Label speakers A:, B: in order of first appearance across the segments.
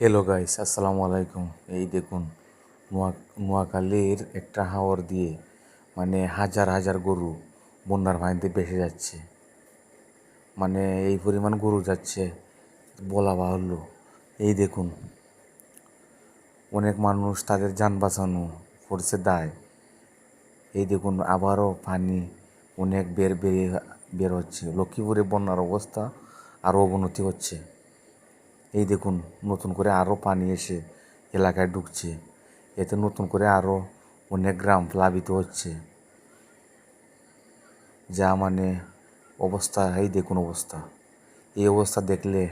A: Hello guys আসসালামু আলাইকুম এই দেখুন, নোয়া নোয়াখালীর একটা হাওর দিয়ে মানে হাজার হাজার গরু বন্যার পানিতে ভেসে যাচ্ছে। মানে এই পরিমাণ গরু যাচ্ছে, বলা বাহুল্য। এই দেখুন, অনেক মানুষ তাদের যান বাঁচানো করছে দায়। এই দেখুন, আবারও পানি অনেক বের বেরিয়ে বের হচ্ছে লক্ষ্মীপুরে বন্যার অবস্থা আরও অবনতি হচ্ছে। এই দেখুন, নতুন করে আরও পানি এসে এলাকায় ঢুকছে। এতে নতুন করে আরও অনেক গ্রাম প্লাবিত হচ্ছে। যা মানে অবস্থা, এই দেখুন অবস্থা। এই অবস্থা দেখলে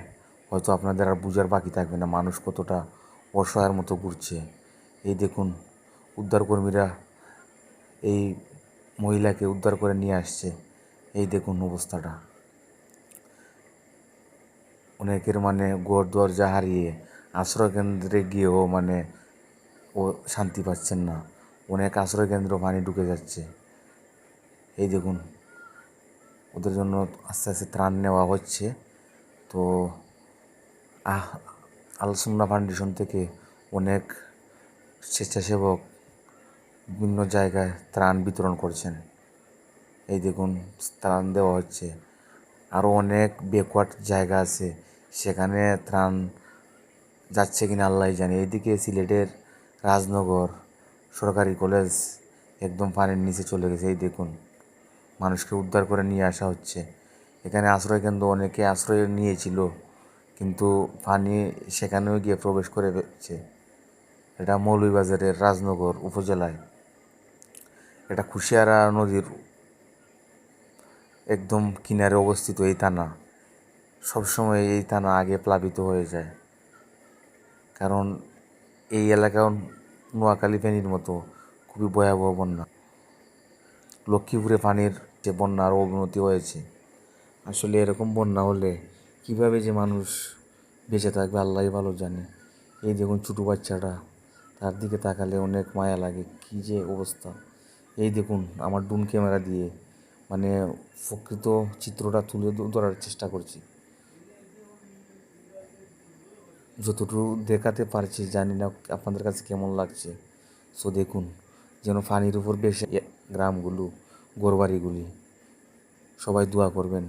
A: হয়তো আপনাদের আর বুঝার বাকি থাকবে না, মানুষ কতটা অসহায়ের মতো ঘুরছে। এই দেখুন, উদ্ধারকর্মীরা এই মহিলাকে উদ্ধার করে নিয়ে আসছে। এই দেখুন অবস্থাটা। অনেকের মানে ঘর দরজা হারিয়ে আশ্রয় কেন্দ্রে গিয়েও মানে ও শান্তি পাচ্ছেন না। অনেক আশ্রয় কেন্দ্র পানি ঢুকে যাচ্ছে। এই দেখুন, ওদের জন্য আস্তে আস্তে ত্রাণ নেওয়া হচ্ছে। তো, আহ আলসুমনা ফাউন্ডেশন থেকে অনেক স্বেচ্ছাসেবক বিভিন্ন জায়গায় ত্রাণ বিতরণ করছেন। এই দেখুন, ত্রাণ দেওয়া হচ্ছে। আরও অনেক ব্যাকওয়ার্ড জায়গা আছে। সেখানে ত্রাণ যাচ্ছে কিনা আল্লাহ জানে। এদিকে সিলেটের রাজনগর সরকারি কলেজ একদম পানির নিচে চলে গেছে। এই দেখুন, মানুষকে উদ্ধার করে নিয়ে আসা হচ্ছে। এখানে আশ্রয় কেন্দ্র অনেকে আশ্রয় নিয়েছিল, কিন্তু পানি সেখানেও গিয়ে প্রবেশ করে ফেলছে এটা মৌলভীবাজারের রাজনগর উপজেলায়। এটা কুশিয়ারা নদীর একদম কিনারে অবস্থিত এই থানা। সবসময় এই থানা আগে প্লাবিত হয়ে যায়। কারণ এই এলাকাও নোয়াখালী ফেনীর মতো খুবই ভয়াবহ বন্যা। লক্ষ্মীপুরে পানির যে বন্যা আরও অবনতি হয়েছে, আসলে এরকম বন্যা হলে কীভাবে যে মানুষ বেঁচে থাকবে আল্লাহই ভালো জানে। এই দেখুন ছোটো বাচ্চাটা, তার দিকে তাকালে অনেক মায়া লাগে, কী যে অবস্থা। এই দেখুন আমার ডুন ক্যামেরা দিয়ে মানে প্রকৃত চিত্রটা তুলে ধরার চেষ্টা করছি। যতটুকু দেখাতে পারছি, জানি না আপনাদের কাছে কেমন লাগছে। সো দেখুন, যেন ফানির উপর বেশি গ্রামগুলো গোরবাড়িগুলি সবাই দোয়া করবেন।